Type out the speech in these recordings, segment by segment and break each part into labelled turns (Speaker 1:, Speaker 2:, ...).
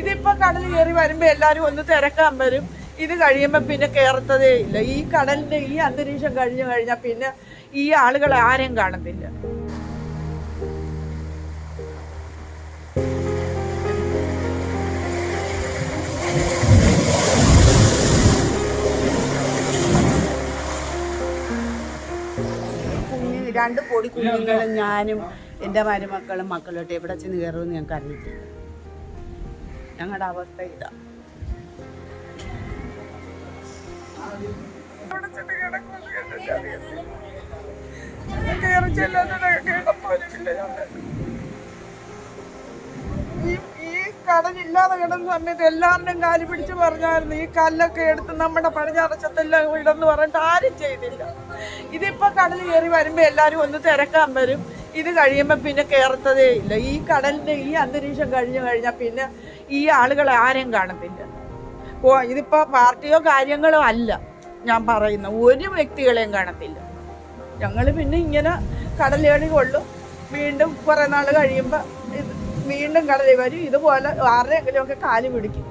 Speaker 1: ഇതിപ്പോ കടൽ കയറി വരുമ്പോ എല്ലാരും ഒന്ന് തിരക്കാൻ വരും. ഇത് കഴിയുമ്പോ പിന്നെ കേറത്തതേ ഇല്ല. ഈ കടലിന്റെ ഈ അന്തരീക്ഷം കഴിഞ്ഞു കഴിഞ്ഞാൽ പിന്നെ ഈ ആളുകളെ ആരെയും കാണത്തില്ല.
Speaker 2: രണ്ട് പൊടി കുഞ്ഞുങ്ങളും ഞാനും എന്റെ മരുമക്കളും മക്കളോട്ട് എവിടെ ചെന്ന് കയറുമെന്ന് ഞങ്ങൾക്ക് അറിയത്തില്ല. ഞങ്ങളുടെ അവസ്ഥ ഇതാ.
Speaker 1: കയറി ചെല്ലാനുള്ള കടലില്ലാതെ കിടന്ന സമയത്ത് എല്ലാവരുടെയും കാൽ പിടിച്ച് പറഞ്ഞായിരുന്നു. ഈ കല്ലൊക്കെ എടുത്ത് നമ്മുടെ പടിഞ്ഞാറച്ചത്തെല്ലാം ഇടന്ന് പറഞ്ഞിട്ട് ആരും ചെയ്തില്ല. ഇതിപ്പോ കടൽ കയറി വരുമ്പോൾ എല്ലാരും ഒന്ന് തിരക്കാൻ വരും. ഇത് കഴിയുമ്പോൾ പിന്നെ കേറത്തതേ ഇല്ല. ഈ കടലിന്റെ ഈ അന്തരീക്ഷം കഴിഞ്ഞു കഴിഞ്ഞാൽ പിന്നെ ഈ ആളുകളെ ആരെയും കാണത്തില്ല. ഓ ഇതിപ്പോ പാർട്ടിയോ കാര്യങ്ങളോ അല്ല ഞാൻ പറയുന്ന. ഒരു വ്യക്തികളെയും കാണത്തില്ല. ഞങ്ങൾ പിന്നെ ഇങ്ങനെ കടലേടി കൊള്ളും. വീണ്ടും കുറെ നാൾ കഴിയുമ്പോൾ ഇത് വീണ്ടും കടലിൽ വരും. ഇതുപോലെ ആരുടെയെങ്കിലും ഒക്കെ കാൽ പിടിക്കും.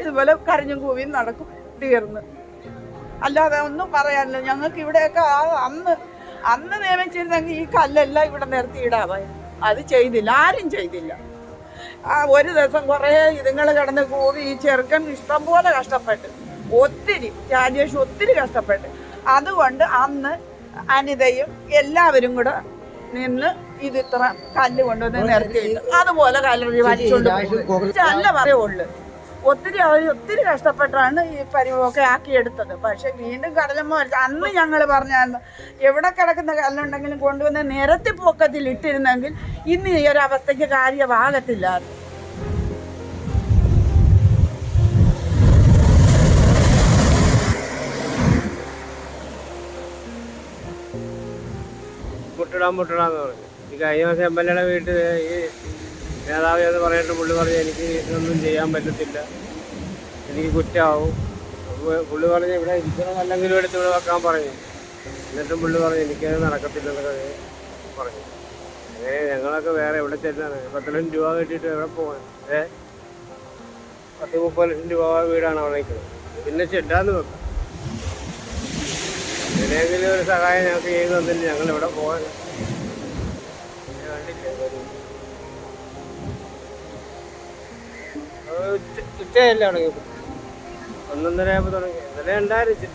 Speaker 1: ഇതുപോലെ കരഞ്ഞും കൂവിയും നടക്കും തീർന്ന്. അല്ലാതെ ഒന്നും പറയാനില്ല. ഞങ്ങൾക്ക് ഇവിടെയൊക്കെ ആ അന്ന് അന്ന് നിയമിച്ചിരുന്നെങ്കിൽ ഈ കല്ലെല്ലാം ഇവിടെ നിരത്തി ഇടാതായി അത് ചെയ്തില്ല. ആരും ചെയ്തില്ല. ആ ഒരു ദിവസം കുറേ ഇതുങ്ങൾ കിടന്ന് കൂവി ഈ ചെറുക്കൻ ഇഷ്ടംപോലെ കഷ്ടപ്പെട്ട് ഒത്തിരി രാജേഷ് ഒത്തിരി കഷ്ടപ്പെട്ട്. അതുകൊണ്ട് അന്ന് അനിതയും എല്ലാവരും കൂടെ നിന്ന് ഇത് ഇത്ര കല്ല് കൊണ്ടുവന്ന് നിരത്തി അതുപോലെ കല്ലറി വലിച്ചുകൊണ്ട് നല്ല അല്ല പറയുള്ളൂ ഒത്തിരി അവർ ഒത്തിരി കഷ്ടപ്പെട്ടാണ് ഈ പരിവമൊക്കെ ആക്കിയെടുത്തത്. പക്ഷെ വീണ്ടും കടലമ്മ അന്ന് ഞങ്ങൾ പറഞ്ഞായിരുന്നു എവിടെ കിടക്കുന്ന കല്ലുണ്ടെങ്കിലും കൊണ്ടുവന്ന് നിരത്തി പൊക്കത്തിൽ ഇട്ടിരുന്നെങ്കിൽ ഇന്ന് ഈ ഒരു അവസ്ഥയ്ക്ക് കാര്യമാകത്തില്ലായിരുന്നു
Speaker 3: മുട്ടിടാൻ മുട്ടിടാന്ന് പറഞ്ഞു. ഈ കഴിഞ്ഞ മാസം എം എൽ എയുടെ വീട്ടിൽ ഈ നേതാവ് എന്ന് പറഞ്ഞിട്ട് പുള്ളി പറഞ്ഞു എനിക്ക് ഇതൊന്നും ചെയ്യാൻ പറ്റത്തില്ല. എനിക്ക് കുറ്റമാവും പുള്ളി പറഞ്ഞ് ഇവിടെ ഇരിക്കണം അല്ലെങ്കിലും എടുത്ത് ഇവിടെ വെക്കാൻ പറഞ്ഞു. എന്നിട്ടും പുള്ളി പറഞ്ഞു എനിക്കത് നടക്കത്തില്ലെന്നൊക്കെ പറഞ്ഞു. അങ്ങനെ ഞങ്ങളൊക്കെ വേറെ എവിടെ ചെല്ലാണ് പത്ത് ലക്ഷം രൂപ കിട്ടിയിട്ട് എവിടെ പോകാൻ ഏ? പത്ത് മുപ്പത് ലക്ഷം രൂപ വീടാണ് അവിടെ നിൽക്കുന്നത്. പിന്നെ ചെല്ലാന്ന് വെക്കാം. ഇതിനെങ്കിലും ഒരു സഹായം ഞങ്ങൾക്ക് ചെയ്തു തന്നില്ല ഞങ്ങൾ ഇവിടെ പോകാൻ ഉച്ചയല്ലേ തുടങ്ങി ഒന്നൊന്നര ആകുമ്പോൾ തുടങ്ങി. ഇന്നലെ ഉണ്ടായിരുന്നു